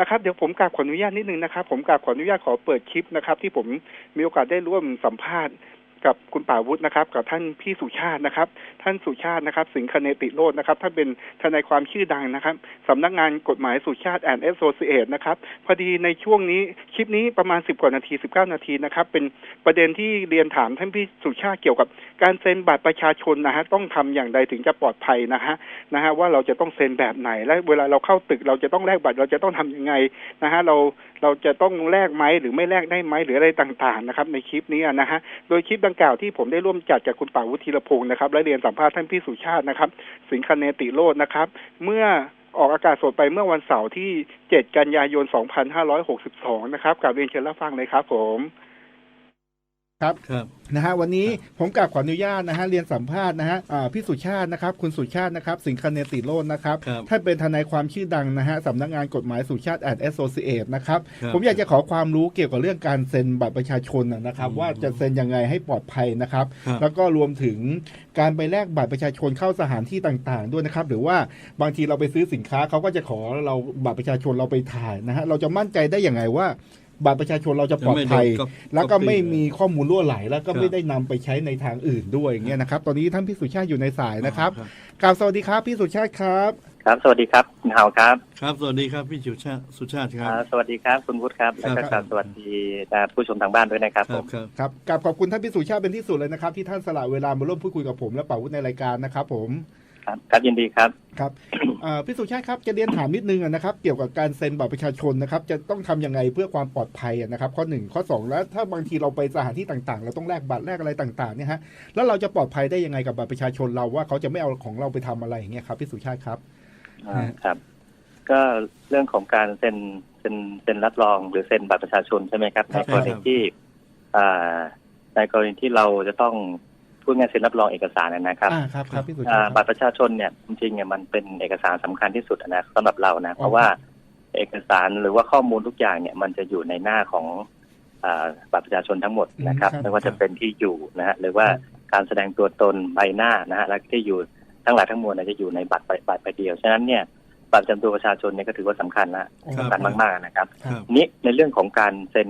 นะครับเดี๋ยวผมกราบขออนุญาตนิดนึงนะครับผมกราบขออนุญาตขอเปิดคลิปนะครับที่ผมมีโอกาสได้ร่วมสัมภาษณ์ กับคุณป่าวุฒินะครับ กับท่านพี่สุชาตินะครับ ท่านสุชาตินะครับ สิงคเนติโรจน์นะครับท่านเป็นทนายความชื่อดังนะครับสำนักงานกฎหมายสุชาติแอนด์แอสโซเ t e นะครับพอดีในช่วงนี้คลิปนี้ประมาณสิบกว่านาทีสิบเก้านาทีนะครับ เป็นประเด็นที่เรียนถามท่านพี่สุชาติเกี่ยวกับการเซ็นบัตรประชาชนนะฮะต้องทำอย่างใดถึงจะปลอดภัยนะฮะนะฮะว่าเราจะต้องเซ็นแบบไหนและเวลาเราเข้าตึกเราจะต้องแลกบัตรเราจะต้องทำยังไงนะฮะเราเราจะต้องแลกไหมหรือไม่แลกได้ไหมหรืออะไรต่างๆนะครับ ในคลิปนี้นะฮะโดยคลิปดังกล่าวที่ผมได้ร่วมจัดจากคุณป่าวุฒิรพงศ์นะครับและเรียนสัมภาษณ์ท่านพี่สุชาตินะครับ สิงคเนติโรจน์นะครับ เมื่อออกอากาศสดไปเมื่อวันเสาร์ที่ 7 กันยายน 2562 นะครับกับเรียนเชิญรับฟังเลยครับผม ครับครับนะฮะวันนี้ครับผมกราบขออนุญาตนะฮะเรียนสัมภาษณ์นะฮะอ่าพี่สุชาตินะครับ คุณสุชาตินะครับ สิงคเนติโรจน์นะครับครับท่านเป็นทนายความชื่อดังนะฮะสำนักงานกฎหมายสุชาติแอนด์แอสโซเ t e นะครับครับ ผมอยากจะขอความรู้เกี่ยวกับเรื่องการเซ็นบัตรประชาชนนะนะครับอืมว่าจะเซ็นยังไงให้ปลอดภัยนะครับครับ แล้วก็รวมถึงการไปแลกบัตรประชาชนเข้าสถานที่ต่างๆ ด้วยนะครับ หรือว่าบางทีเราไปซื้อสินค้าเขาก็จะขอเราบัตรประชาชนเราไปถ่ายนะฮะเราจะมั่นใจได้อย่างไงว่า บัตรประชาชนเราจะปลอดภัยจะไม่โดนก๊อปแล้วก็ก๊อปปี้ไม่มีข้อมูลรั่วไหล แล้วก็ครับไม่ได้นำไปใช้ในทางอื่นด้วยอย่างเงี้ยนะครับ ตอนนี้ท่านพี่สุชาติอยู่ในสายนะครับครับกราบสวัสดีครับพี่สุชาติครับ ครับ สวัสดีครับคุณเฮาครับ ครับสวัสดีครับพี่สุชาติสุชาติครับอ่าสวัสดีครับคุณวุฒิครับแล้วก็คกรัราบบสวัสดีอ่าผู้ชมทางบ้านด้วยนะครับคผรับมครับครับกราบขอบคุณท่านพี่สุชาติเป็นที่สุดเลยนะครับ ที่ท่านสละเวลามาร่วมพูดคุยกับผมและป่าวุฒิในรายการนะครับผม ครับครับยินดีครับครับอ่าพี่สุชาติครับจะเรียนถามนิดนึงอะนะครับ เกี่ยวกับการเซ็นบัตรประชาชนนะครับ จะต้องทำยังไงเพื่อความปลอดภัยอะนะครับ ข้อหนึ่งข้อสองแล้วถ้าบางทีเราไปสถานที่ต่างๆ เราต้องแลกบัตรแลกอะไรต่างๆเนี่ยฮะแล้วเราจะปลอดภัยได้ยังไงกับบัตรประชาชนเราว่าเขาจะไม่เอาของเราไปทำอะไรอย่างเงี้ยครับพี่สุชาติครับอ่าฮะครับ ก็เรื่องของการเซ็นเซ็นเซ็นรับรองหรือเซ็นบัตรประชาชนใช่ไหมครับครัในบกรณีที่อ่าในกรณีที่เราจะต้อง พูดง่ายๆเซ็นรับรองเอกสารนะครับอ่าครับครับพี่สุชาอ่าติคบัรับตรประชาชนเนี่ยจริงๆเนี่ยมันเป็นเอกสารสำคัญที่สุดนะสำหรับเรานะเพราะว่าเอกสารหรือว่าข้อมูลทุกอย่างเนี่ยมันจะอยู่ในหน้าของอ่าบัตรประชาชนทั้งหมดนะครับอืมครับ ไม่ว่าจะเป็นที่อยู่นะฮะหรือว่าการแสดงตัวตนใบหน้านะฮะและที่อยู่ทั้งหลายทั้งมวลเนี่ยจะอยู่ในบัตรใบบัตรใบเดียวฉะนั้นเนี่ยบัตรประจำตัวประชาชนเนี่ยก็ถือว่าสำคัญนะโอ้สำคัญมากๆนะครับครับ นี้ในเรื่องของการเซ็น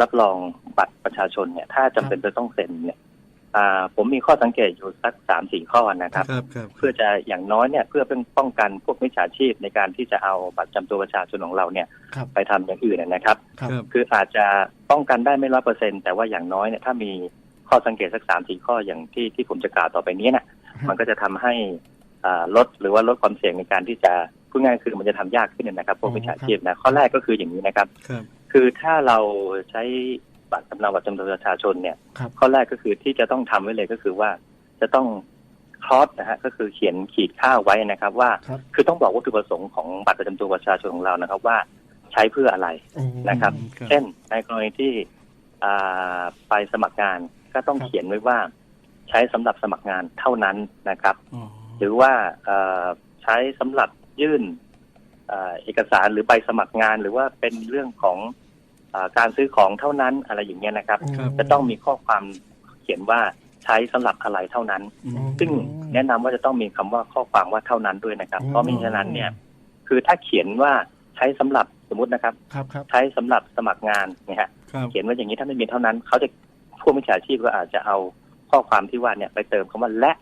รับรองบัตรประชาชนเนี่ย ถ้าจำเป็นจะต้องเซ็นเนี่ยอ่า ผมมีข้อสังเกตอยู่สักสามสี่ข้อนะครับครับครับ เพื่อจะอย่างน้อยเนี่ยเพื่อเป็นป้องกันพวกมิจฉาชีพในการที่จะเอาบัตรประจำตัวประชาชนของเราเนี่ยครับไปทำอย่างอื่นนะครับครับครับ คืออาจจะป้องกันได้ไม่ร้อยเปอร์เซ็นแต่ว่าอย่างน้อยเนี่ยถ้ามีข้อสังเกตสักสามสี่ข้ออย่างที่ที่ผมจะกล่าวต่อไปนี้นะมันก็จะทำให้อ่าลดหรือว่าลดความเสี่ยงในการที่จะพูดง่ายๆคือมันจะทำยากขึ้นนะครับพวกมิจฉาชีพนะข้อแรกก็คืออย่างนี้นะครับครับคือถ้าเราใช้ บัตรสำเนาบัตรประจำตัวประชาชนเนี่ย ครับ ข้อแรกก็คือที่จะต้องทำไว้เลยก็คือว่า จะต้องคลอสนะฮะก็คือเขียนขีดค่าไว้นะครับ ว่าครับ คือต้องบอกวัตถุประสงค์ของบัตรประจำตัวประชาชนของเรานะครับ ว่าใช้เพื่ออะไรโอ้นะครับครับ เช่นในกรณีที่อ่าไปสมัครงานก็ต้องครับเขียนไว้ว่า ใช้สำหรับสมัครงานเท่านั้นนะครับ อ๋อหรือว่าเอ่อใช้สำหรับยื่นเอ่อเอกสารหรือใบสมัครงาน หรือว่าเป็นเรื่องของเออ การซื้อของเท่านั้นอะไรอย่างเงี้ยนะครับโอ้จะต้องมีข้อความเขียนว่าใช้สำหรับอะไรเท่านั้นอืมซึ่งแนะนำว่าจะต้องมีคำว่าข้อความว่าเท่านั้นด้วยนะครับอ๋อเพราะมิฉะนั้นเนี่ย คือถ้าเขียนว่าใช้สำหรับสมมตินะครับครับครับใช้สำหรับสมัครงานเนี่ยฮะครับเขียนว่าอย่างนี้ถ้าไม่มีเท่านั้นเขาจะพวกมิจฉาชีพก็อาจจะเอาข้อความที่ว่าเนี่ยไปเติมคำว่าและ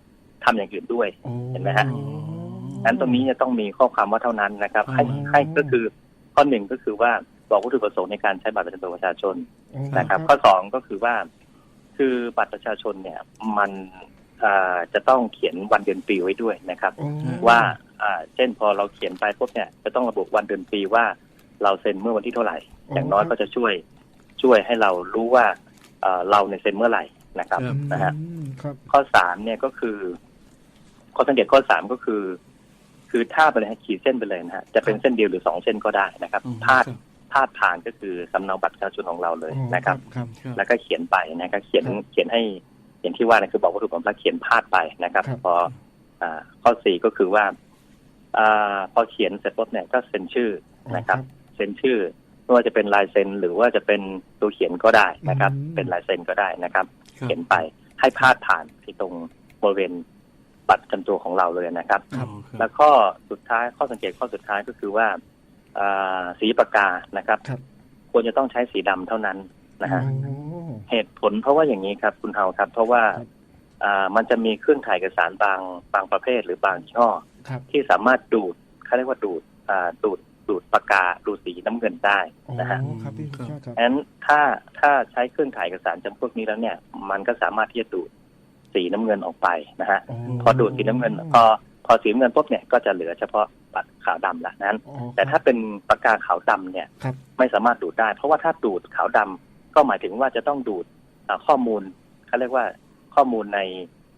ทำอย่างอื่นด้วยโอ้เห็นไหมฮะอ๋อนั้นตรงนี้จะต้องมีข้อความว่าเท่านั้นนะครับ ให้อ๋อให้ก็คือข้อหนึ่งก็คือว่า บอกวัตถุประสงค์ในการใช้บัตรประจำตัวประชาชนโอ้นะครับ ข้อสองก็คือว่า คือบัตรประชาชนเนี่ย มันอ่าจะต้องเขียนวันเดือนปีไว้ด้วยนะครับโอ้ว่าอ่าเช่นพอเราเขียนไปปุ๊บเนี่ย จะต้องระบุวันเดือนปีว่าเราเซ็นเมื่อวันที่เท่าไหร่ อย่างน้อยก็จะช่วยช่วยให้เรารู้ว่าเอ่อเราเนี่ยเซ็นเมื่อไหร่นะครับครับนะฮะอืมครับข้อสามเนี่ยก็คือ ข้อสังเกตข้อสามก็คือ คือถ้าไปเลยฮะขีดเส้นไปเลยนะฮะจะเป็นเส้นเดียวหรือสองเส้นก็ได้นะครับอืมพาด พาดผ่านก็คือสำเนาบัตรประชาชนของเราเลยนะครับครับครับแล้วก็เขียนไปนะครับเขียนครับเขียนให้อย่างที่ว่านะคือบอกวัตถุประสงค์แล้วเขียนพาดไปนะครับครับพออ่าข้อสี่ก็คือว่าอ่าพอเขียนเสร็จปุ๊บเนี่ยก็เซ็นชื่อนะครับ เซ็นชื่อไม่ว่าจะเป็นลายเซ็นหรือว่าจะเป็นตัวเขียนก็ได้นะครับอืมเป็นลายเซ็นก็ได้นะครับครับ เขียนไปให้พาดผ่านที่ตรงบริเวณบัตรประจำตัวของเราเลยนะครับอ๋อครับแล้วข้อสุดท้ายข้อสังเกตข้อสุดท้ายก็คือว่าอ่า สีปากกานะครับครับ ควรจะต้องใช้สีดำเท่านั้นนะฮะโอ้เหตุผลเพราะว่าอย่างนี้ครับ คุณเฮาครับ เพราะว่าครับอ่ามันจะมีเครื่องถ่ายเอกสารบางบางประเภทหรือบางยี่ห้อครับที่สามารถดูดเขาเรียกว่าดูดอ่าดูดดูดปากกาดูดสีน้ำเงินได้โอ้นะฮะครับพี่สุชาติครับฉะนั้นถ้าถ้าใช้เครื่องถ่ายเอกสารจำพวกนี้แล้วเนี่ย มันก็สามารถที่จะดูดสีน้ำเงินออกไปนะฮะพอดูดสีน้ำเงินพอพ อสีน้ำเงินปุ๊บเนี่ยก็จะเหลือเฉพาะปากขาวดำละนั้นอ๋อแต่ถ้าเป็นปากกาขาวดำเนี่ยครับไม่สามารถดูดได้ เพราะว่าถ้าดูดขาวดำก็หมายถึงว่าจะต้องดูดอ่าข้อมูลเขาเรียกว่าข้อมูลใน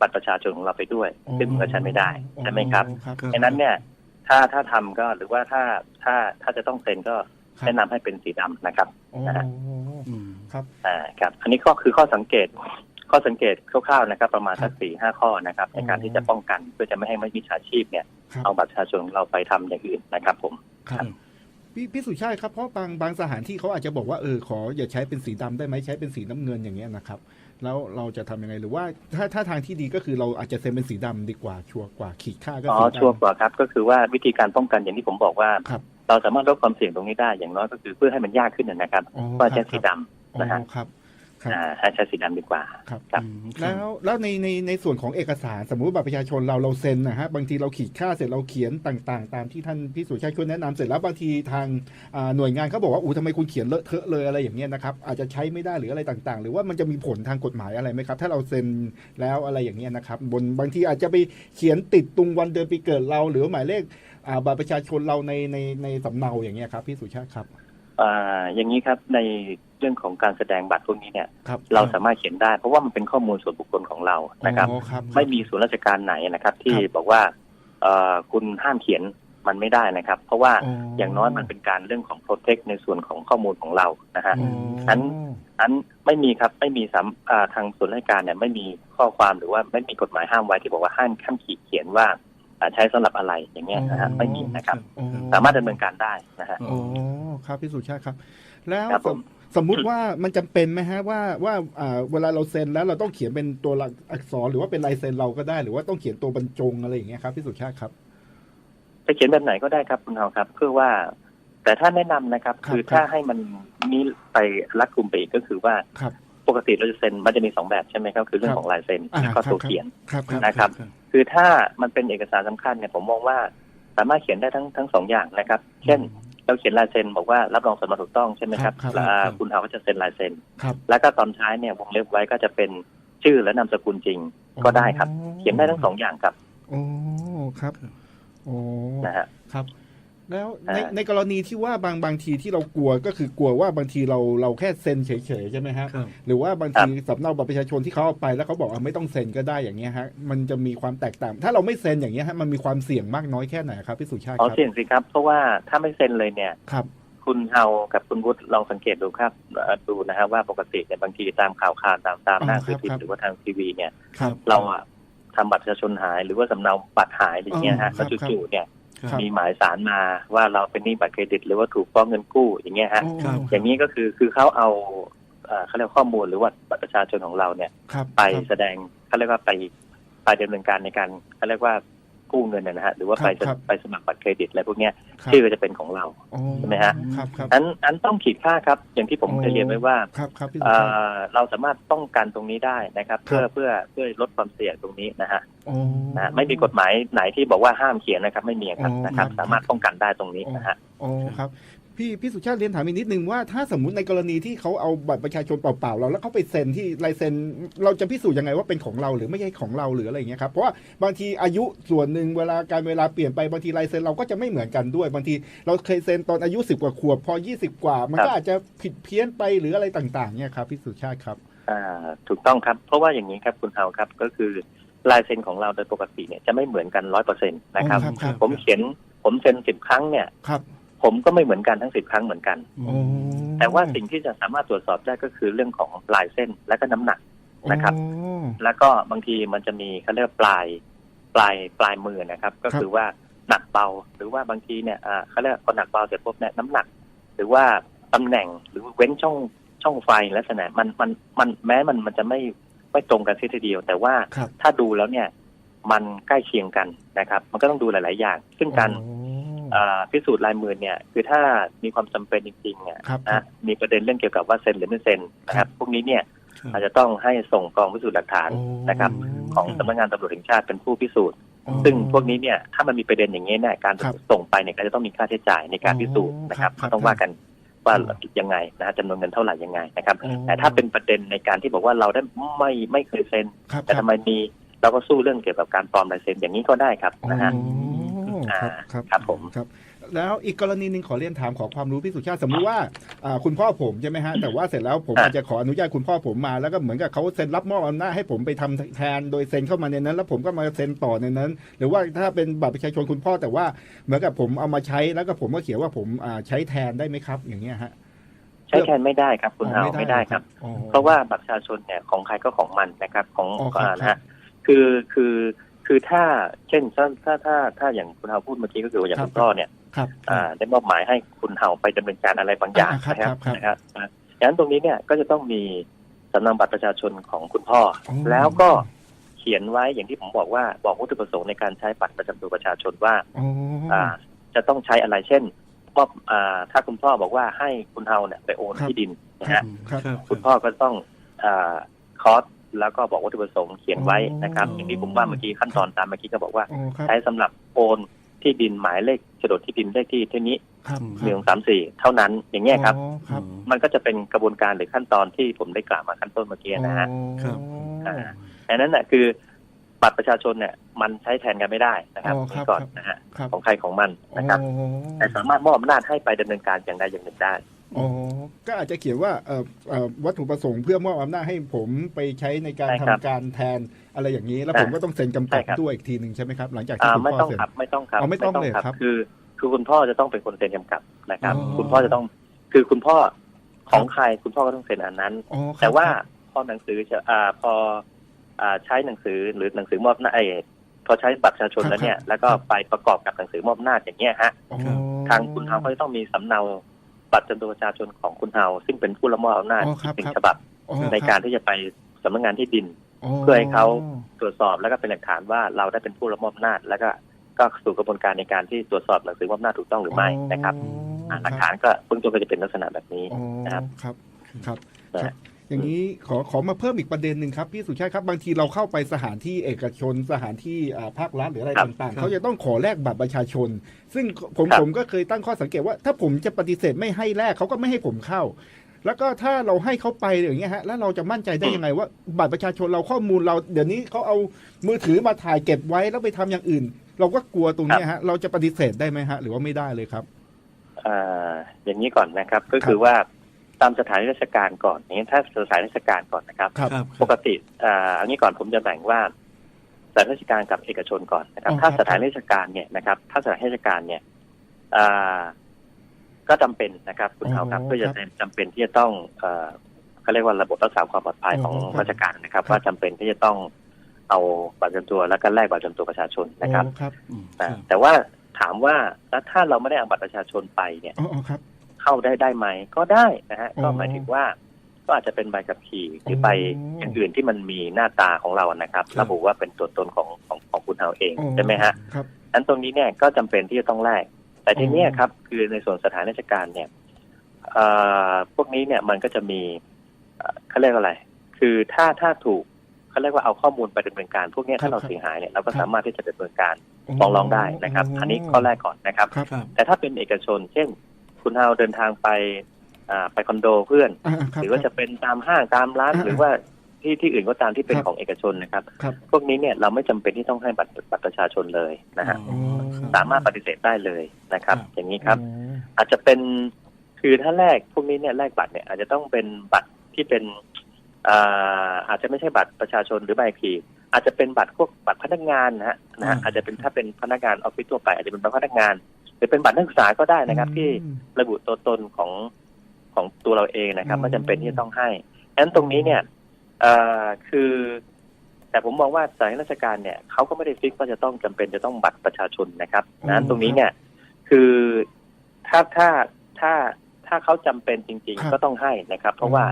บัตรประชาชนของเราไปด้วย ซึ่งมันก็ใช้ไม่ได้ใช่ไหมครับครับครับดังนั้นเนี่ยถ้าถ้าทำก็หรือว่าถ้าถ้าถ้าจะต้องเซ็นก็ครับแนะนำให้เป็นสีดำนะครับโอ้นะฮะอืมครับ อ่าครับ อันนี้ก็คือข้อสังเกต ข้อสังเกตคร่าวๆนะครับ ประมาณสักสี่ห้าข้อนะครับ ในการที่จะป้องกันเพื่อจะไม่ให้มิจฉาชีพเนี่ยครับเอาบัตรประชาชนของเราไปทำอย่างอื่นนะครับ ผมครับพี่พี่สุชาติครับเพราะบางบางสถานที่เขาอาจจะบอกว่าเออขออย่าใช้เป็นสีดำได้ไหมใช้เป็นสีน้ำเงินอย่างเงี้ยนะครับ แล้วเราจะทำยังไงหรือว่าถ้าถ้าทางที่ดีก็คือเราอาจจะเซ็นเป็นสีดำดีกว่าชัวร์กว่าขีดค่าก็อ๋อสีดำชัวร์กว่าครับ ก็คือว่าวิธีการป้องกันอย่างที่ผมบอกว่าครับเราสามารถลดความเสี่ยงตรงนี้ได้อย่างน้อยก็คือเพื่อให้มันยากขึ้นนะครับอ๋อว่าใช้ครับสีดำอ๋นะฮะอครับครับอ่า ให้ใช้สีดำดีกว่าครับครับอืมแล้วแล้วในในในส่วนของเอกสารสมมุติบัตรประชาชนเราเราเซ็นนะฮะบางทีเราขีดค่าเสร็จเราเขียนต่างๆ ตามที่ท่านพี่สุชาติช่วยแนะนำเสร็จแล้วบางทีทางอ่าหน่วยงานเขาบอกว่าอู้ทำไมคุณเขียนเลอะเทอะเลยอะไรอย่างเงี้ยนะครับอาจจะใช้ไม่ได้หรืออะไรต่าง ๆ หรือว่ามันจะมีผลทางกฎหมายอะไรไหมครับ ถ้าเราเซ็นแล้วอะไรอย่างเงี้ยนะครับบนบางทีอาจจะไปเขียนติดตรงวันเดือนปีเกิดเรา หรือว่าหมายเลขอ่าบัตรประชาชนเราในในในสำเนาอย่างเงี้ยครับพี่สุชาติครับ อ่าอย่างนี้ครับในเรื่องของการแสดงบัตรพวกนี้เนี่ย ครับเราสามารถเขียนได้ เพราะว่ามันเป็นข้อมูลส่วนบุคคลของเรานะครับ อ๋อครับ ไม่มีส่วนราชการไหนนะครับ ที่ครับบอกว่าเอ่อคุณห้ามเขียนมันไม่ได้นะครับ เพราะว่าอ๋อออย่างน้อยมันเป็นการเรื่องของ protect ในส่วนของข้อมูลของเรานะฮะอ๋อนั้นอันไม่มีครับไม่มีสามอ่าทางส่วนราชการเนี่ยไม่มีข้อความหรือว่าไม่มีกฎหมายห้ามไว้ที่บอกว่าห้ามห้ามขีดเขียนว่าอ่า ใช้สำหรับอะไรอย่างเงี้ยนะฮะไม่มีนะครับอ๋อสามารถดำเนินการได้นะฮะโอ้ครับพี่สุชาติครับ แล้วครับสผมมสมมุติว่ามันจำเป็นไหมฮะว่าว่าอ่าเวลาเราเซ็นแล้วเราต้องเขียนเป็นตัวหลักอักษรหรือว่าเป็นลายเซ็นเราก็ได้ หรือว่าต้องเขียนตัวบรรจงอะไรอย่างเงี้ยครับพี่สุชาติครับจะเขียนแบบไหนก็ได้ครับคุณเฮาครับเพื่อว่า แต่ถ้าแนะนำนะครับครับ คือถ้าให้มันนี้ไปรัดกุมไปอีกก็คือว่าครับปกติเราจะเซ็นมันจะมีสองแบบใช่ไหมครับคือเรื่อคงรับของลายเซ็นอ่าแล้วก็ครับตัวเขียนครับครับนะครับ คือถ้ามันเป็นเอกสารสำคัญเนี่ยผมมองว่าสามารถเขียนได้ทั้งทั้งสองอย่างนะครับ เช่น เราเขียนลายเซ็นบอกว่ารับรองสมบัติถูกต้องใช่ไหมครับครับแล้วอ่าครับคุณเฮาก็จะเซ็นลายเซ็นครับแล้วก็ตอนท้ายเนี่ยวงเล็บไว้ก็จะเป็นชื่อและนามสกุลจริงก็ได้ครับ เขียนได้ทั้งสองอย่างครับโอ้ครับโอ้นะฮะครับ แล้วในอ่าในกรณีที่ว่าบางบางทีที่เรากลัวก็คือกลัวว่าบางทีเราเราแค่เซ็นเฉยๆใช่ไหมฮะครับหรือว่าบางทีสำเนาบัตรประชาชนที่เขาเอาไปแล้วเขาบอกว่าไม่ต้องเซ็นก็ได้อย่างเงี้ยฮะมันจะมีความแตกต่าง ถ้าเราไม่เซ็นอย่างเงี้ยฮะมันมีความเสี่ยงมากน้อยแค่ไหนครับพี่สุชาติอ๋อครับเสี่ยงสิครับเพราะว่าถ้าไม่เซ็นเลยเนี่ยครับคุณเฮากับคุณวุฒิลองสังเกตดูครับเอ่อดูนะฮะว่าปกติเนี่ยบางทีตามข่าวข่าวตามตามหน้าอ๋อครัสื่บอพิมครับพ์หรือว่าทางทีวีเนี่ยครับเราอะทำบัตรประชาชนหายหรือว่าสำเนาบัตรหายอะไรอย่างเงี้ยอ๋อฮะครัแล้วบจู่ๆเนี่ยครับ มีหมายสารมาว่าเราเป็นหนี้บัตรเครดิต หรือว่าถูกฟ้องเงินกู้อย่างเงี้ยฮะโอ้ครับอย่างนี้ก็คือคือเขาเอาเอ่อเขาเรียกข้อมูลหรือว่าบัตรประชาชนของเราเนี่ยครับไปครับแสดงเขาเรียกว่าไปไปดำเนินการในการเขาเรียกว่า กู้เงินนะฮะหรือว่าครับไปครับไปสมัครบัตรเครดิตอะไรพวกเนี้ยครับชื่อก็จะเป็นของเราโอ้ใช่ไหมฮะครับครับอันอันต้องขีดค่าครับ อย่างที่ผมโอ้เคยเรียนไว้ว่าครับครับพี่สุเอ่ชาติอเราสามารถป้องกันตรงนี้ได้นะครับครับ เพื่อเพื่อเพื่อลดความเสี่ยงตรงนี้นะฮะโอ้นะฮะไม่มีกฎหมายไหนที่บอกว่าห้ามเขียนนะครับ ไม่มีครับอ๋อนะครับครับ สามารถป้องกันได้ตรงนี้นะฮะโอ้ครับ พี่พี่สุชาติเรียนถามอีกนิดนึงว่าถ้าสมมุติในกรณีที่เขาเอาบัตรประชาชนเปล่าๆเราแล้วเขาไปเซ็นที่ลายเซ็นเราจะพิสูจน์ยังไงว่าเป็นของเราหรือไม่ใช่ของเราหรืออะไรอย่างเงี้ยครับเพราะว่าบางทีอายุส่วนหนึ่งเวลาการเวลาเปลี่ยนไปบางทีลายเซ็นเราก็จะไม่เหมือนกันด้วยบางทีเราเคยเซ็นตอนอายุสิบกว่าขวบพอยี่สิบกว่า มันครัก็บอาจจะผิดเพี้ยนไปหรืออะไรต่างๆเนี่ยครับพี่สุชาติครับอ่าถูกต้องครับ เพราะว่าอย่างนี้ครับคุณเฮาครับก็คือลายเซ็นของเราโดยปกติเนี่ยจะไม่เหมือนกันร้อยเปอร์เซ็นต์นะครับอ๋อครับผมเขียนผมเซ็นสิบครั้งเนี่ยครับ ผมก็ไม่เหมือนกันทั้งสิบครั้งเหมือนกันโอ้แต่ว่าสิ่งที่จะสามารถตรวจสอบได้ก็คือเรื่องของลายเส้นและก็น้ำหนักนะครับโอ้แล้วก็บางทีมันจะมีเขาเรียกว่าปลายปลายปลายมือนะครับ ก็คือว่าหนักเบาหรือว่าบางทีเนี่ยอ่าเขาเรียกว่าพอหนักเบาเสร็จปุ๊บเนี่ยน้ำหนัก หรือว่าตำแหน่งหรือเว้นช่องช่องไฟลักษณะมันมันมันแม้มันมันจะไม่ไม่ตรงกันทีเดียว แต่ว่าครับถ้าดูแล้วเนี่ยมันใกล้เคียงกันนะครับ มันก็ต้องดูหลาย ๆ อย่าง ซึ่งการโอ้อ่า พิสูจน์ลายมือเนี่ยคือถ้ามีความจำเป็นจริงๆเนี่ยครับครันะบมีประเด็นเรื่องเกี่ยวกับว่าเซ็นหรือไม่เซ็นนะคครัรับบพวกนี้เนี่ยครับอาจจะต้องให้ส่งกองพิสูจน์หลักฐานโอ้นะครับ ของสำนักงานตำรวจแห่งชาติเป็นผู้พิสูจน์โอ้ซึ่งพวกนี้เนี่ยถ้ามันมีประเด็นอย่างนี้เนี่ยการครับส่งไปเนี่ยก็จะต้องมีค่าใช้จ่ายในการพิสูจน์นะครับครับต้องว่ากันว่าครับยังไงนะฮะจำนวนเงินเท่าไหร่ยังไงนะครับโอ้แต่ถ้าเป็นประเด็นในการที่บอกว่าเราได้ไม่ไม่เคยเซ็นครับแต่ทำไมมีเราก็สู้เรื่องเกี่ยวกับการปลอมลายเซ็นอย่างนี้ก็ได้ครับนะฮะโอ้ ครับครับครับผมครับ แล้วอีกกรณีหนึ่งขอเรียนถามขอความรู้พี่สุชาติสมมุติว่าอ่าคุณพ่อผมใช่ไหมฮะแต่ว่าเสร็จแล้วผมอะอาจจะขออนุญาตคุณพ่อผมมาแล้วก็เหมือนกับเขาเซ็นรับมอบอำนาจให้ผมไปทำแทนโดยเซ็นเข้ามาในนั้น แล้วผมก็มาเซ็นต่อในนั้น หรือว่าถ้าเป็นบัตรประชาชนคุณพ่อแต่ว่าเหมือนกับผมเอามาใช้แล้วก็ผมก็เขียนว่าผมอ่าใช้แทนได้ไหมครับ อย่างเงี้ยฮะใช้แทนไม่ได้ครับคุณอ๋อเอาไม่ได้ครับอ๋อเพราะว่าบัตรประชาชนเนี่ยของใครก็ของมันนะครับของอ๋อครับอ่านะฮะคือคือ คือถ้าเช่นถ้าถ้าถ้าถ้าอย่างคุณเฮาพูดเมื่อกี้ก็คือว่าอย่างครับคุณพ่อเนี่ยครับอ่าได้มอบหมายให้คุณเฮาไปดำเนินการอะไรบางอย่างอ่าครับนะครับครับครับนะครับอ่าดังนั้นตรงนี้เนี่ยก็จะต้องมีสำเนาบัตรประชาชนของคุณพ่อออแล้วก็เขียนไว้อย่างที่ผมบอกว่าบอกวัตถุประสงค์ในการใช้บัตรประจำตัวประชาชนว่าอ๋ออ่า จะต้องใช้อะไรเช่นมอบอ่าถ้าคุณพ่อบอกว่าให้คุณเฮาเนี่ยไปโอนครับที่ดินนะครัฮะบครับครับคุณพ่อก็ต้องอาคอร์ส แล้วก็บอกวัตถุประสงค์เขียนไว้อ๋อนะครับ อย่างที่ผมว่าเมื่อกี้ขั้นตอนตามเมื่อกี้ก็บอกว่าอ๋อครับใช้สำหรับโอนที่ดินหมายเลขโฉนดที่ดินเลขที่เท่านี้ครับหนึ่งสามสี่เท่านั้นอย่างเงี้ยครับอ๋อครับ มันก็จะเป็นกระบวนการหรือขั้นตอนที่ผมได้กล่าวมาขั้นต้นเมื่อกี้นะฮะครับอ๋อดังนั้นน่ะคือบัตรประชาชนเนี่ยมันใช้แทนกันไม่ได้นะครับอ๋อครับนี่ก่อนครับนะฮะครับของใครของมันนะครับอ๋อแต่สามารถมอบอำนาจให้ไปดำเนินการอย่างใดอย่างหนึ่งได้ อ๋อ ก็อาจจะเขียนว่าเอ่อเอ่อวัตถุประสงค์เพื่อมอบอำนาจให้ผมไปใช้ในการใช่ทำครับการแทนอะไรอย่างนี้ แล้วอ่าผมก็ต้องเซ็นกำใช่กับครับด้วยอีกทีหนึ่งใช่ไหมครับ หลังจากที่อ่าคุณไม่พ่อต้องเซ็นครับ ไม่ต้องครับอ๋อไม่ต้องเลยครับ คือคือคุณพ่อจะต้องเป็นคนเซ็นกำกับนะครับอ๋อคุณพ่อจะต้องคือคุณพ่อของใครคุณพ่อก็ต้องเซ็นอันนั้นอ๋อครับแต่ว่าครับพอหนังสือจะอ่าพออ่าใช้หนังสือหรือหนังสือมอบหน้าจเอยพอใช้บัตรประชาชนแล้วเนี่ย แล้วก็ไปประกอบกับหนังสือมอบหน้าจอย่างเงี้ยฮะอ๋อทางคุณเฮาก็จะต้องมีสำเนา บัตรประจำตัวประชาชนของคุณเฮาซึ่งเป็นผู้ละมอบอำนาจอ๋อครับหนึ่ครังบฉบับอ๋อในคบการที่จะไปสำนักงานที่ดิน เพื่อให้เขาตรวจสอบแล้วก็เป็นหลักฐานว่าเราได้เป็นผู้ละมอบอำนาจแล้วก็ก็สู่กระบวนการในการที่ตรวจสอบหนังสือมอบอำนาจถูกต้องหรือไม่นะครับอ๋ออ่าหลักฐานก็เบื้องต้นก็จะเป็นลักษณะแบบนี้อ๋อนะครับครับครับนะครับ อย่างนี้ขอขอมาเพิ่มอีกประเด็นหนึ่งครับพี่สุชาติครับบางทีเราเข้าไปสถานที่เอกชน สถานที่อ่าภาครัฐหรืออะไรครับต่างครับๆเขาจะต้องขอแลกบัตรประชาชน ซึ่งผมครับผมก็เคยตั้งข้อสังเกตว่า ถ้าผมจะปฏิเสธไม่ให้แลกเขาก็ไม่ให้ผมเข้า แล้วก็ถ้าเราให้เขาไปอย่างเงี้ยฮะแล้วเราจะมั่นใจได้ยังไงว่าบัตรประชาชนเราข้อมูลเรา เดี๋ยวนี้เขาเอามือถือมาถ่ายเก็บไว้แล้วไปทำอย่างอื่น เราก็กลัวตรงเนี้ยฮะเราจะปฏิเสธได้ไหมฮะหรือว่าไม่ได้เลยครับอ่าอย่างนี้ก่อนนะครับก็คือว่า ตามสถานราชการก่อนอย่างนี้ถ้าสถานราชการก่อนนะครับครับครับ ปกติอ่าอันนี้ก่อนผมจะแบ่งว่าสถานราชการกับเอกชนก่อนนะครับอ๋อถ้าครับสถานราชการเนี่ยนะครับ ถ้าสถานราชการเนี่ยอ่าก็จำเป็นนะครับ คุณเทาครับอ๋อก็จะครับจำเป็นที่จะต้องเอ่อเขาเรียกว่าระบบรักษาความปลอดภัยอ๋อของครับราชการนะครับครับว่าจำเป็นที่จะต้องเอาบัตรประจำตัวแล้วก็แลกบัตรประจำตัวประชาชนนะครับอ๋อครับอืมคอ่ารับแต่ว่าถามว่าแล้วถ้าเราไม่ได้เอาบัตรประชาชนไปเนี่ยอ๋ออ๋อครับ เข้าได้ได้ไหมก็ได้นะฮะอ๋อก็หมายถึงว่าก็อาจจะเป็นใบขับขี่หรือใบอ๋อออย่างอื่นที่มันมีหน้าตาของเรานะครับครับระบุว่าเป็นตัวตนของของของคุณเฮาเองอ๋อใช่ไหมฮะครับอันตรงนี้เนี่ยก็จำเป็นที่จะต้องแลกแต่ทีเนี้ยอ๋อครับ คือในส่วนสถานราชการเนี่ยเอ่อพวกนี้เนี่ยมันก็จะมีเอ่อเขาเรียกว่าอะไร คือถ้าถ้าถูกเขาเรียกว่าเอาข้อมูลไปดำเนินการ พวกเนี้ยถ้าเราเสียหายเนี่ยเราก็สามารถที่จะดำเนินการฟ้องร้องได้นะครับ อันนี้ข้อแรกก่อนนะครับครับครับแต่ถ้าเป็นเอกชน เช่น คุณเฮาเดินทางไปอ่าไปคอนโดเพื่อนอ่าคบหรือว่าจะเป็นตามห้างตามร้านอ่าหรือว่าที่ที่อื่นก็ตามที่เป็นครับของเอกชนนะครับครับ พวกนี้เนี่ยเราไม่จำเป็นที่ต้องให้บัตรบัตรประชาชนเลยนะฮะอ๋อครับสามารถปฏิเสธได้เลยนะครับครับอย่างนี้ครับอ๋ออาจจะเป็นคือถ้าแรกพวกนี้เนี่ยแลกบัตรเนี่ยอาจจะต้องเป็นบัตรที่เป็นอ่าอาจจะไม่ใช่บัตรประชาชนหรือใบขับขี่อาจจะเป็นบัตรพวกบัตรพนักงานนะฮะนะฮะอาจจะเป็นถ้าเป็นพนักงานออฟฟิศทั่วไปอาจจะเป็นบัตรพนักงานห รือเป็นบัตรนักศึกษาก็ได้นะครับ ที่อืมระบุตัวตนของของตัวเราเองนะครับอืมไม่จำเป็นที่จะต้องให้ฉะนั้นตรงนี้เนี่ยเอ่อคือ แต่ผมมองว่าสายราชการเนี่ยเขาก็ไม่ได้ฟิกว่าจะต้องจำเป็นจะต้องบัตรประชาชนนะครับฉะนั้นตรงนี้เนี่ย คือถ้าถ้าถ้า ถ้าเขาจำเป็นจริง ครับ ๆ ก็ต้องให้นะครับ เพราะว่า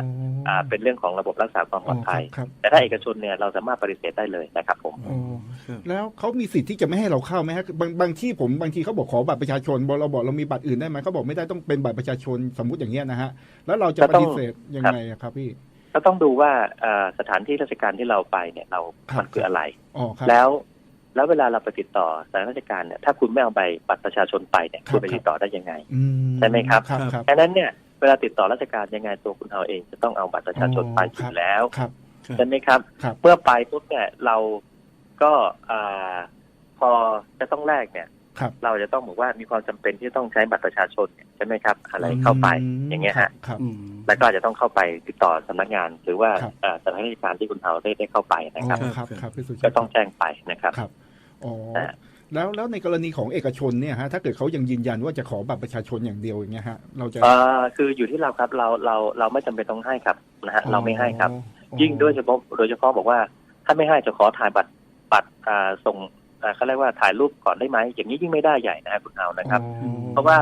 อ่าเป็นเรื่องของระบบรักษาความปลอดภัย ครับแต่ถ้าเอกชนเนี่ยเราสามารถปฏิเสธได้เลยนะครับผม อ๋อครับแล้วเขามีสิทธิ์ที่จะไม่ให้เราเข้าไหมฮะบางบางที่ผมบางทีเขาบอกขอบัตรประชาชนบอกเราบอกเรามีบัตรอื่นได้ไหมเขาบอกไม่ได้ต้องเป็นบัตรประชาชนสมมุติอย่างเงี้ยนะฮะแล้วเราจะก็ปต้อง ฏิเสธยังไงอะครับพี่ ก็ต้องดูว่าเอ่อสถานที่ราชการที่เราไปเนี่ยเรา ครับ มันคืออะไร อ๋อครับ แล้ว แล้วเวลาเราไปติดต่อสถานราชการเนี่ยถ้าคุณไม่เอาใบบัตรประชาชนไปเนี่ยครับคุณไปติดต่อได้ยังไงอืใช่ไหมครับครับครับดังนั้นเนี่ยเวลาติดต่อราชการยังไงตัวคุณเอาเองจะต้องเอาบัตรประชาชนไปอ๋ออครับยู่แล้วครับครับใช่ไหมครับครับเมื่อไปปุ๊บเนี่ยเราก็อ่าพอจะต้องแลกเนี่ยครับ เราจะต้องบอกว่ามีความจำเป็นที่จะต้องใช้บัตรประชาชนเนี่ยใช่ไหมครับ อะไรเข้าไปมอย่างเงี้ยฮะครับอืมแล้วก็อาจจะต้องเข้าไปติดต่อสำนักงาน หรือว่าครับเอ่อสถานราชการที่คุณเอาได้ได้เข้าไปนะครับอ๋อครับครับพี่สุชาก็ติต้องแจ้งไปนะครับครับอ๋อนะแล้วแล้วในกรณีของเอกชนเนี่ยฮะถ้าเกิดเขายังยืนยันว่าจะขอบัตรประชาชนอย่างเดียวอย่างเงี้ยฮะเราจะเอ่อคืออยู่ที่เราครับเราเราเราไม่จำเป็นต้องให้ครับนะฮะเราไม่ให้ครับอ๋อยิ่งด้วยเฉพาะโดยเฉพาะบอกว่า ถ้าไม่ให้จะขอถ่ายบัตรบัตรอ่าส่งอ่า เขาเรียกว่าถ่ายรูปก่อนได้ไหมอย่างนี้ยิ่งไม่ได้ใหญ่นะฮะคุณเอานะครับอ๋อเพราะว่า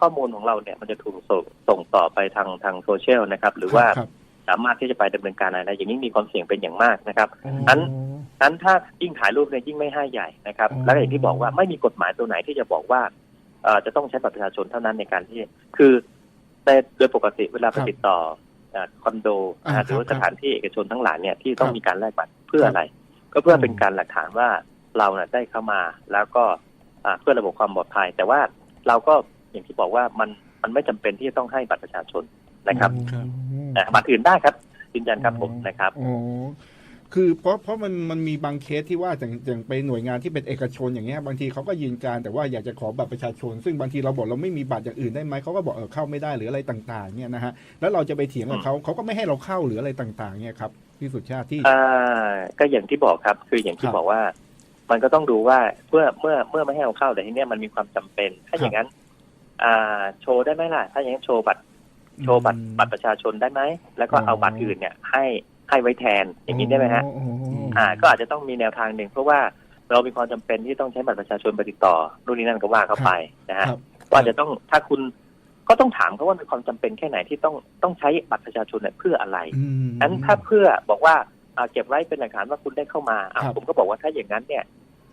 ข้อมูลของเราเนี่ยมันจะถูกส่งส่งต่อไปทางทางโซเชียลนะครับ หรือว่าครับสามารถที่จะไปดำเนินการอะไรได้อย่างนี้มีความเสี่ยงเป็นอย่างมากนะครับอ๋อนั้นนั้นถ้ายิ่งถ่ายรูปเนี่ยยิ่งไม่ให้ใหญ่นะครับอ๋อแล้วก็อย่างที่บอกว่าไม่มีกฎหมายตัวไหนที่จะบอกว่าเอ่อจะต้องใช้บัตรประชาชนเท่านั้นในการที่คือในโดยปกติเวลาไปติดต่อเอ่อคอนโดนะอ่าฮะหรือว่าครัสบถานที่เอกชนทั้งหลายเนี่ยที่ต้องครับมีการแลกบัตรเพื่ออะไร ก็เพื่อเป็นการหลักฐานว่า เราเนี่ยได้เข้ามา แล้วก็อ่าเพื่อระบบความปลอดภัย แต่ว่าเราก็อย่างที่บอกว่ามันมันไม่จำเป็นที่จะต้องให้บัตรประชาชนนะครับครับแต่บัตรอื่นได้ครับยืนยันครับผมนะครับอ๋อคือเพราะเพราะมันมันมีบางเคสที่ว่าอย่างอย่างไปหน่วยงานที่เป็นเอกชนอย่างเงี้ยบางทีเขาก็ยืนการแต่ว่าอยากจะขอบัตรประชาชน ซึ่งบางทีเราบอกเราไม่มีบัตรอย่างอื่นได้ไหมเขาก็บอกเออเข้าไม่ได้หรืออะไรต่างๆเนี่ยนะฮะแล้วเราจะไปเถียงกับเขาเขาก็ไม่ให้เราเข้าหรืออะไรต่างๆเนี่ยครับพี่สุชาติที่อ่าก็อย่างที่บอกครับ คืออย่างที่ครับบอกว่า มันก็ต้องดูว่าเมื่อเมื่อเมื่อไม่ให้เอาเข้าแต่ทีเนี้ยมันมีความจำเป็น ถ้าอย่างนั้น อ่า โชว์ได้ไหมล่ะ ถ้าอย่างนั้นโชว์บัตร โชว์บัตรบัตรประชาชนได้ไหมแล้วก็เอาบัตรอื่นเนี่ยให้ให้ไว้แทนอย่างนี้ได้ไหมฮะอ๋ออ๋ออ๋ออ่า ก็อาจจะต้องมีแนวทางหนึ่งเพราะว่าเรามีความจำเป็นที่ต้องใช้บัตรประชาชนไปติดต่อนู่นนี่นั่นก็ว่าเข้าไปนะฮะครับว่าจะต้องถ้าคุณก็ต้องถามเขาว่ามีความจำเป็นแค่ไหนที่ต้องต้องใช้บัตรประชาชนเนี่ยเพื่ออะไรอืมนั้นถ้าเพื่อบอกว่าอ่าเก็บไว้เป็นหลักฐานว่าคุณได้เข้ามาอะครับผมก็บอกว่าถ้าอย่างนั้นเนี่ย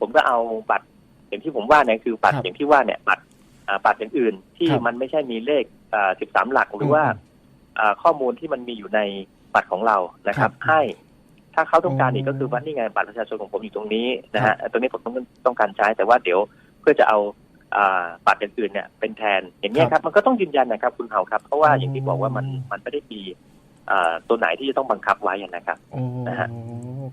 ผมก็เอาบัตรอย่างที่ผมว่าเนี่ยคือบัตรครับอย่างที่ว่าเนี่ยบัตรอ่าบัตรอย่างอื่นที่ครับมันไม่ใช่มีเลขอ่าสิบสามหลักหรือว่าอืมอ่าข้อมูลที่มันมีอยู่ในบัตรของเรานะครับ ครับให้ถ้าเขาต้องการอีกอ๋อก็คือว่านี่ไงบัตรประชาชนของผมอยู่ตรงนี้นะฮะตรงนี้ผมต้องต้องการใช้แต่ว่าเดี๋ยวเพื่อจะเอาอ่าบัตรอย่างอื่นเนี่ยเป็นแทนอย่างนี้ยครับครับมันก็ต้องยืนยันนะครับคุณเฮาครับเพราะว่าอ๋อออย่างที่บอกว่ามันมันไม่ได้มีอ่าตัวไหนที่จะต้องบังคับไว้อะนะครับอ๋อนะฮะ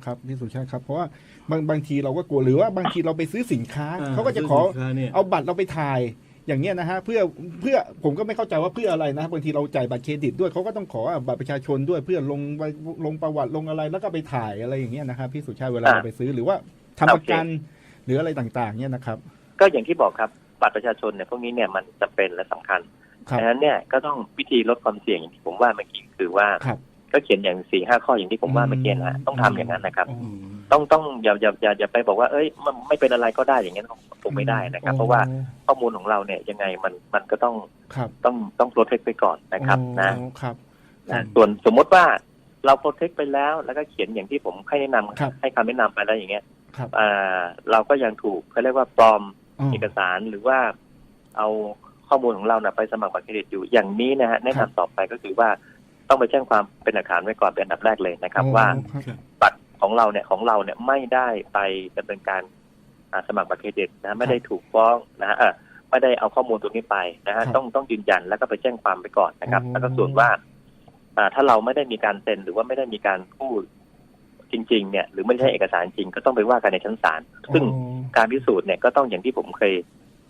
ครับพี่สุชาติครับ เพราะว่าบางบางทีเราก็กลัวหรือว่าบางทีเราไปซื้อสินค้าอ่าเขาก็จะขอซื้อสินค้าเนี่ย เอาบัตรเราไปถ่าย อย่างเงี้ยนะฮะเพื่อเพื่อผมก็ไม่เข้าใจว่าเพื่ออะไรนะบางทีเราจ่ายบัตรเครดิตด้วยเขาก็ต้องขอบัตรประชาชนด้วยเพื่อลงไปลงประวัติลงอะไรแล้วก็ไปถ่ายอะไรอย่างเงี้ยนะครับพี่สุชาติเวลาอ่าเราไปซื้อหรือว่าทำประกันหรืออะไรต่างๆ เนี่ยนะครับ ก็อย่างที่บอกครับบัตรประชาชนเนี่ยพวกนี้เนี่ยมันจำเป็นและสำคัญครับ ดังนั้นเนี่ยก็ต้องวิธีลดความเสี่ยงอย่างที่ผมว่าเมื่อกี้คือว่า ครับ ก็เขียนอย่างสี่ห้าข้ออย่างที่ผมว่าเมื่อกี้นะฮะต้องทำอย่างนั้นนะครับอ๋ออืมต้องต้องอย่าอย่าอย่าอย่าไปบอกว่า เอ้ย มันไม่เป็นอะไรก็ได้อย่างนี้นคงไม่ได้นะครับ เพราะว่าข้อมูลของเราเนี่ยยังไงมันมันก็ต้องครับต้องต้องโปรเทคไปก่อนนะครับนะอ๋อครับนะส่วนสมมติว่าเราโปรเทคไปแล้ว แล้วก็เขียนอย่างที่ผมให้แนะนำครับให้คำแนะนำไปแล้วอย่างเงี้ยครับอ่าเราก็ยังถูกเขาเรียกว่าปลอมอ๋อเอกสารหรือว่า เอาข้อมูลของเรานะไปสมัครบัตรเครดิตอยู่อย่างนี้นะฮะแนะครับนำต่อไปก็คือว่า ต้องไปแจ้งความเป็นหลักฐานไว้ก่อนเป็นอันดับแรกเลยนะครับอ๋อว่าครับครับบัตรของเราเนี่ยของเราเนี่ยไม่ได้ไปดำเนินการอ่าสมัครบัตรเครดิตนะไม่ได้ถูกฟ้องนะฮะเอ่อไม่ได้เอาข้อมูลตรงนี้ไปนะครัฮะบต้องต้องยืนยันแล้วก็ไปแจ้งความไปก่อนนะครับอ๋อแล้วก็ส่วนว่าอ่าถ้าเราไม่ได้มีการเซ็นหรือว่าไม่ได้มีการพูดจริง ๆ เนี่ย หรือไม่ใช่เอกสารจริงก็ต้องไปว่ากันในชั้นศาลซึ่งอ๋อการพิสูจน์เนี่ยก็ต้องอย่างที่ผมเคย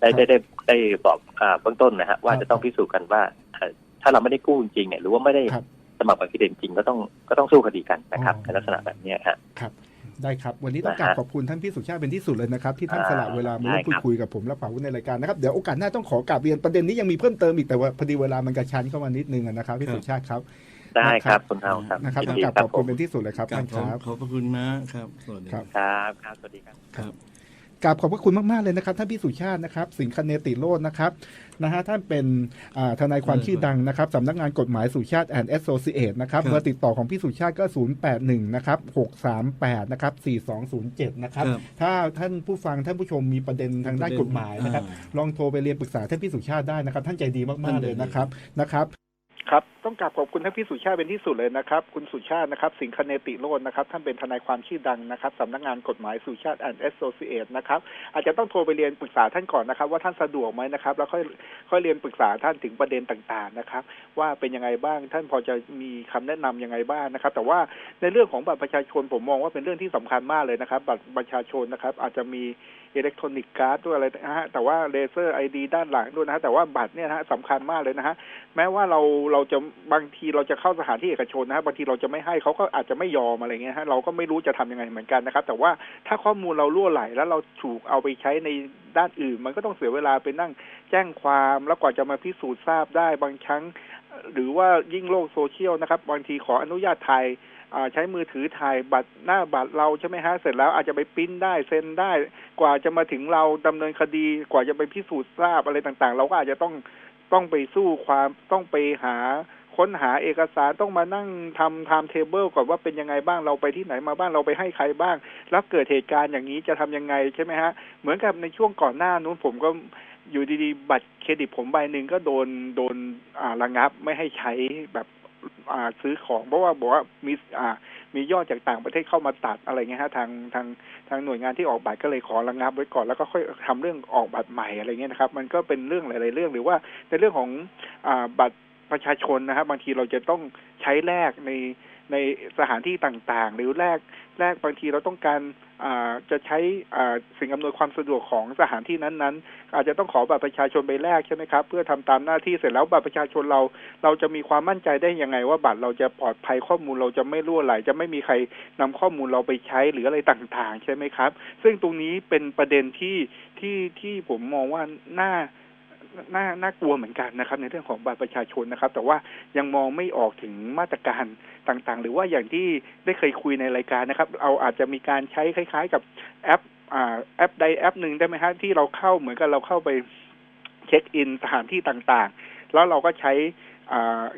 ได้ครับได้ได้ได้บอกอ่าเบื้องต้นนะฮะว่าครับจะต้องพิสูจน์กันว่าเอ่อ ถ้าเราไม่ได้กู้จริงๆเนี่ยหรือว่าไม่ได้ครับสมัครบัตรเครดิตจริงก็ต้องก็ต้องสู้คดีกันนะครับอ๋อในลักษณะแบบเนี้ยฮะครับได้ครับ วันนี้ต้องนะฮะกราบขอบคุณท่านพี่สุชาติเป็นที่สุดเลยนะครับ ที่ท่านอ่าสละเวลามาร่วมได้พูดครับคุยกับผมและป่าวุ้นในรายการนะครับเดี๋ยวโอกาสหน้าต้องขอกราบเรียนประเด็นนี้ยังมีเพิ่มเติมอีกแต่ว่าพอดีเวลามันกระชั้นเข้ามานิดนึงอะนะครับพี่ครับสุชาติครับได้คครัรับบคุณเฮาครับนะครับยิต้อนงดีกราบครัขบอบผคุณมเป็นที่สุดเลยครับกราท่าบนขคอบรับขอบพระคุณนะครับสวัสดีครับครับครับสวัสดีครับครับ กราบขอบพระคุณมาก ๆ เลยนะครับ ท่านพี่สุชาตินะครับ สิงคเนติโรจน์นะครับนะฮะท่านเป็นอ่าทนายความชื่อดังนะครับสำนักงานกฎหมายสุชาติแอนด์แอสโซเชตนะครับครับเบอร์ติดต่อของพี่สุชาติก็ 081นะครับ638นะครับ4207นะครับครับถ้าท่านผู้ฟังท่านผู้ชมมีประเด็นทางด้านกฎหมายนะครับอ่าลองโทรไปเรียนปรึกษาท่านพี่สุชาติได้นะครับ ท่านใจดีมากท่านๆใจดีเลยนะครับนะครับ ครับต้องกราบขอบคุณท่านพี่สุชาติเป็นที่สุดเลยนะครับ คุณสุชาตินะครับ สิงคเนติโรจน์นะครับ ท่านเป็นทนายความชื่อดังนะครับสำนักงานกฎหมายสุชาติแอนด์แอสโซเชตนะครับ อาจจะต้องโทรไปเรียนปรึกษาท่านก่อนนะครับ ว่าท่านสะดวกไหมนะครับ แล้วค่อยค่อยเรียนปรึกษาท่านถึงประเด็นต่างๆนะครับ ว่าเป็นยังไงบ้างท่านพอจะมีคำแนะนำยังไงบ้างนะครับ แต่ว่าในเรื่องของบัตรประชาชนผมมองว่าเป็นเรื่องที่สำคัญมากเลยนะครับ บัตรประชาชนนะครับ อาจจะมี อิเล็กทรอนิกส์การ์ดด้วยอะไรนะฮะแต่ว่าเลเซอร์ไอดีด้านหลังด้วยนะฮะแต่ว่าบัตรเนี่ยนะฮะสำคัญมากเลยนะฮะแม้ว่าเราเราจะบางทีเราจะเข้าสถานที่เอกชนนะฮะบางทีเราจะไม่ให้เขาก็อาจจะไม่ยอมอะไรเงี้ยฮะเราก็ไม่รู้จะทำยังไงเหมือนกันนะครับ แต่ว่าถ้าข้อมูลเราล่วไหลแล้วเราถูกเอาไปใช้ในด้านอื่น มันก็ต้องเสียเวลาไปนั่งแจ้งความแล้วกว่าจะมาพิสูจน์ทราบได้บางครั้ง หรือว่ายิ่งโลกโซเชียลนะครับบางทีขออนุญาตถ่ายใช้มือถือถ่ายบัตรหน้าบัตรเราใช่ไหมฮะเสร็จแล้วอาจจะไปปริ้นได้เซ็นได้ กว่าจะมาถึงเราดำเนินคดีกว่าจะไปพิสูจน์ทราบอะไรต่างๆ เราก็อาจจะต้องต้องไปสู้ความต้องไปหา ค้นหาเอกสารต้องมานั่งทำไทม์เทเบิลก่อนว่าเป็นยังไงบ้างเราไปที่ไหนมาบ้างเราไปให้ใครบ้าง แล้วเกิดเหตุการณ์อย่างนี้จะทำยังไงใช่ไหมฮะ เหมือนกับในช่วงก่อนหน้านู้นผมก็อยู่ดีๆ บัตรเครดิตผมใบหนึ่งก็โดนโดนอ่าระงับไม่ให้ใช้แบบอ่าซื้อของเพราะว่าบอกว่ามีอ่ามียอดจากต่างประเทศเข้ามาตัดอะไรเงี้ยฮะทางทางทางหน่วยงานที่ออกบัตรก็เลยขอระงับไว้ก่อนแล้วก็ค่อยทำเรื่องออกบัตรใหม่อะไรเงี้ยนะครับ มันก็เป็นเรื่องหลาย ๆ เรื่องหรือว่าในเรื่องของอาบัตร ประชาชนนะครับบางทีเราจะต้องใช้แลกในในสถานที่ต่างๆ หรือแลกแลกบางทีเราต้องการอ่าจะใช้อ่าสิ่งอำนวยความสะดวกของสถานที่นั้นๆ อาจจะต้องขอบัตรประชาชนไปแลกใช่ไหมครับ เพื่อทำตามหน้าที่เสร็จแล้วบัตรประชาชนเรา เราจะมีความมั่นใจได้ยังไง ว่าบัตรเราจะปลอดภัยข้อมูลเราจะไม่รั่วไหล จะไม่มีใครนำข้อมูลเราไปใช้หรืออะไรต่างๆ ใช่ไหมครับ ซึ่งตรงนี้เป็นประเด็นที่ที่ที่ผมมองว่าน่า น่าน่ากลัวเหมือนกันนะครับ ในเรื่องของบัตรประชาชนนะครับ แต่ว่ายังมองไม่ออกถึงมาตรการต่างๆ หรือว่าอย่างที่ได้เคยคุยในรายการนะครับเอาอาจจะมีการใช้คล้าย ๆ กับแอปอ่าแอปใดแอปหนึ่งได้ไหมฮะที่เราเข้าเหมือนกับเราเข้าไปเช็คอินสถานที่ต่างๆ แล้วเราก็ใช้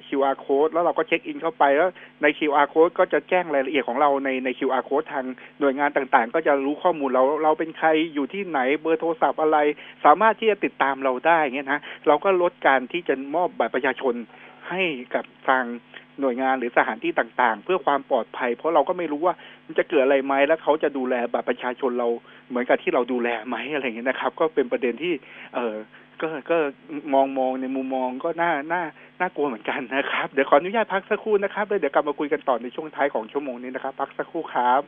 QR code แล้วเราก็เช็คอินเข้าไปแล้วใน QR code ก็จะแจ้งรายละเอียดของเราในใน QR code ทางหน่วยงานต่างๆ ก็จะรู้ข้อมูลเราเราเป็นใครอยู่ที่ไหนเบอร์โทรศัพท์อะไร สามารถที่จะติดตามเราได้เงี้ยนะเราก็ลดการที่จะมอบบัตรประชาชนให้กับทางหน่วยงานหรือสถานที่ต่างๆ เพื่อความปลอดภัย เพราะเราก็ไม่รู้ว่ามันจะเกิดอะไรไหมแล้วเขาจะดูแลบัตรประชาชนเราเหมือนกับที่เราดูแลไหมอะไรเงี้ยนะครับ ก็เป็นประเด็นที่เออ ก็ก็มองมองในมุมมองก็น่าน่าน่ากลัวเหมือนกันนะครับ เดี๋ยวขออนุญาตพักสักครู่นะครับแล้วเดี๋ยวกลับมาคุยกันต่อในช่วงท้ายของชั่วโมงนี้นะครับ พักสักครู่ครับ